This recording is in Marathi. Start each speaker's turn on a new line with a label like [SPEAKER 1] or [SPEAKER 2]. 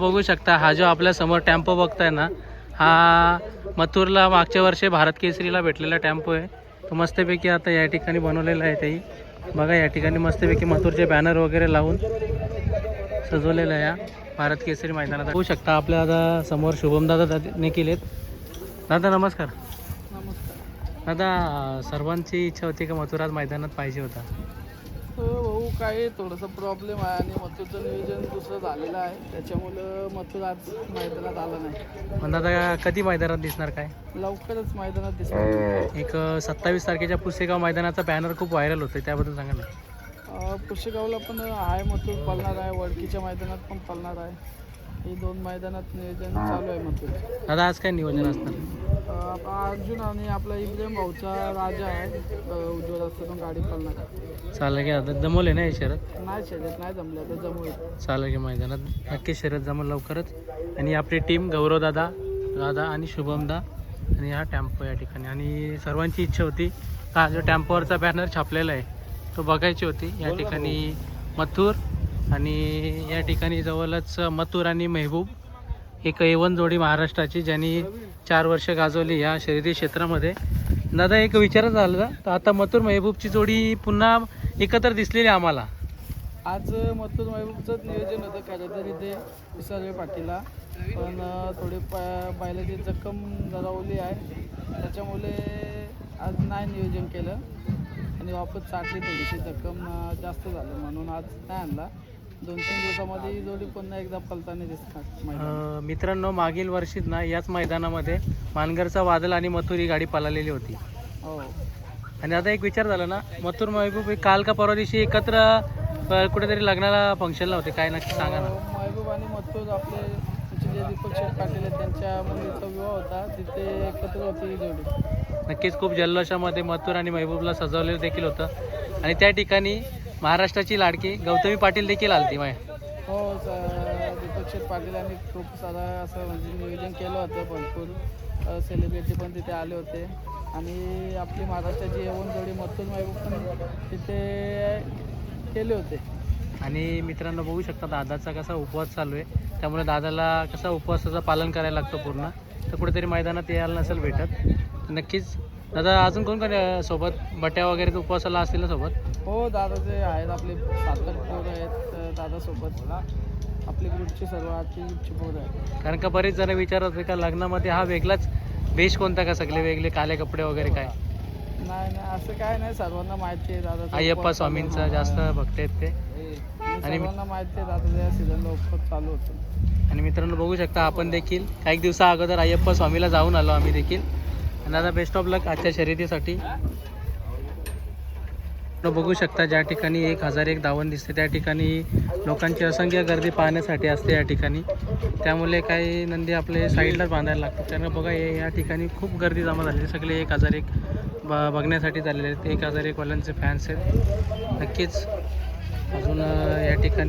[SPEAKER 1] बघू शकता हा जो आपल्यासमोर टेम्पो बघताय ना हा मथुरला मागच्या वर्षी भारत केसरीला भेटलेला टेम्पो आहे. तो मस्तपैकी आता या ठिकाणी बनवलेला आहे त्याही बघा या ठिकाणी मस्तपैकी मथुरचे बॅनर वगैरे लावून सजवलेलं आहे या भारत केसरी मैदानात. बघू शकता आपल्या आता समोर शुभमदादा दादा निखिल आहेत दादा नमस्कार.
[SPEAKER 2] नमस्कार.
[SPEAKER 1] दादा सर्वांची इच्छा होती का मथुर आज मैदानात पाहिजे होता?
[SPEAKER 2] भाऊ काय थोडंसं प्रॉब्लेम आहे आणि मथुरचं नियोजन दुसरं झालेलं आहे. त्याच्यामुळं मथुर आज मैदानात आलं नाही.
[SPEAKER 1] पण दादा कधी मैदानात दिसणार काय?
[SPEAKER 2] लवकरच मैदानात दिसणार.
[SPEAKER 1] एक सत्तावीस तारखेच्या पुसेगाव मैदानाचा बॅनर खूप व्हायरल होतोय त्याबद्दल सांगा ना.
[SPEAKER 2] अं, पुशेगावला पण आहे मथुर पळणार आहे. वडकीच्या मैदानात पण पळणार आहे. ही दोन मैदानात नियोजन चालू आहे मथुर
[SPEAKER 1] दादा आज काय नियोजन असणार?
[SPEAKER 2] अर्जुन आणि आपला इब्राहिम भाऊचा राजा आहे. अं, उज्ज्वल असतं गाडी पळणार
[SPEAKER 1] चालेल की दादा जमवले ना हे शरद?
[SPEAKER 2] नाही शर्यत नाही जमलं तर जमू
[SPEAKER 1] चालेल की मैदानात. नक्की शरद जमल लवकरच. आणि आपली टीम गौरव दादा दादा आणि शुभमदा आणि हा टॅम्पो या ठिकाणी. आणि सर्वांची इच्छा होती का हा जो टॅम्पोवरचा बॅनर छापलेला आहे तो बघायची होती. या ठिकाणी मथुर आणि या ठिकाणी जवळच मथुर आणि मेहबूब ही कैवन जोडी महाराष्ट्राची ज्यांनी चार वर्ष गाजवली या शर्यती क्षेत्रामध्ये. दादा एक विचारच झालं तर आता मथुर मेहबूबची जोडी पुन्हा एकत्र दिसलेली आम्हाला.
[SPEAKER 2] आज मथुर महबूबचंच नियोजन होतं काहीतरी ते विसर्वे पाटीला पण थोडी प बैलाची जखम जरा ओली आहे. त्याच्यामुळे आज नाही नियोजन केलं. आणि वापस चाटली थोडीशी जखम जास्त झालं म्हणून आज नाही आणला. दोन तीन दिवसामध्ये ही जोडी पुन्हा एकदा पलताना मैदानात.
[SPEAKER 1] अ, मित्रांनो मागील वर्षीत ना याच मैदानामध्ये मानगरचा वादळ आणि मथुर ही गाडी पळालेली होती.
[SPEAKER 2] हो.
[SPEAKER 1] आणि आता एक विचार झाला ना मथुर महबूब हे काल का परवा दिवशी एकत्र अ, कुठेतरी लग्नाला फंक्शनला होते काय नक्की सांगा ना.
[SPEAKER 2] अं, महबूब आणि मथुर आपले आमचे जे दीपक शेठ पाटील आहेत त्यांच्या मुलीचा विवाह होता तिथे एकत्र होती ही जोडी.
[SPEAKER 1] नक्कीच खूप जल्लोषामध्ये मथुर आणि महबूबला सजवलेलं देखील होतं. आणि त्या ठिकाणी महाराष्ट्राची लाडकी गौतमी पाटील देखील आलती माय.
[SPEAKER 2] हो स- दीपक शेठ पाटील यांनी खूप सारा असं म्हणजे नियोजन केलं होतं भरपूर. सेलिब्रिटी पण तिथे आले होते. आणि आपली महाराष्ट्राची येऊन जोडी महबूब पण तिथे केले होते.
[SPEAKER 1] आणि मित्रांनो बघू शकता दादाचा कसा उपवास चालू आहे. त्यामुळे दादाला कसा उपवासाचं पालन करायला लागतं पूर्ण. तर कुठेतरी मैदानात यायला नसेल भेटत. नक्कीच दादा अजून कोण कोण सोबत? बट्या वगैरे उपवासाला असतील ना सोबत?
[SPEAKER 2] हो दादाचे आहेत आपले सात आठ पोरं आहेत दादासोबत आपली ग्रुपची सर्व आठची ग्रुपची पोरं आहेत.
[SPEAKER 1] कारण का बरेच जण विचारत होते का लग्नामध्ये हा वेगळाच वेश कोणता का सगळे वेगळे काले कपडे वगैरे काय?
[SPEAKER 2] नाही नाही असं काय नाही. सर्वांना माहिती आहे दादा
[SPEAKER 1] अय्यप्पा स्वामींचं जास्त भक्त आहेत ते आणि मी-
[SPEAKER 2] सर्वांना माहिती आहे दादा या सीझनला उपवास चालू होतं.
[SPEAKER 1] आणि मित्रांनो बघू शकता आपण देखील. काही दिवसा अगोदर अय्यप्पा स्वामीला जाऊन आलो आम्ही देखील. आणि आता बेस्ट ऑफ लक आजच्या शर्यतीसाठी. बघू शकता ज्या ठिकाणी एक हजार एक धावण दिसते त्या ठिकाणी लोकांची असंख्य गर्दी पाहण्यासाठी असते या ठिकाणी. त्यामुळे काही नंदी आपले साईडलाच बांधायला लागतात. त्यांना बघा हे या ठिकाणी खूप गर्दी जमा झालेली आहे. सगळे एक हजार एक ब बघण्यासाठी झालेले आहेत. एक हजार एकवाल्यांचे फॅन्स आहेत. नक्कीच अजून या ठिकाणी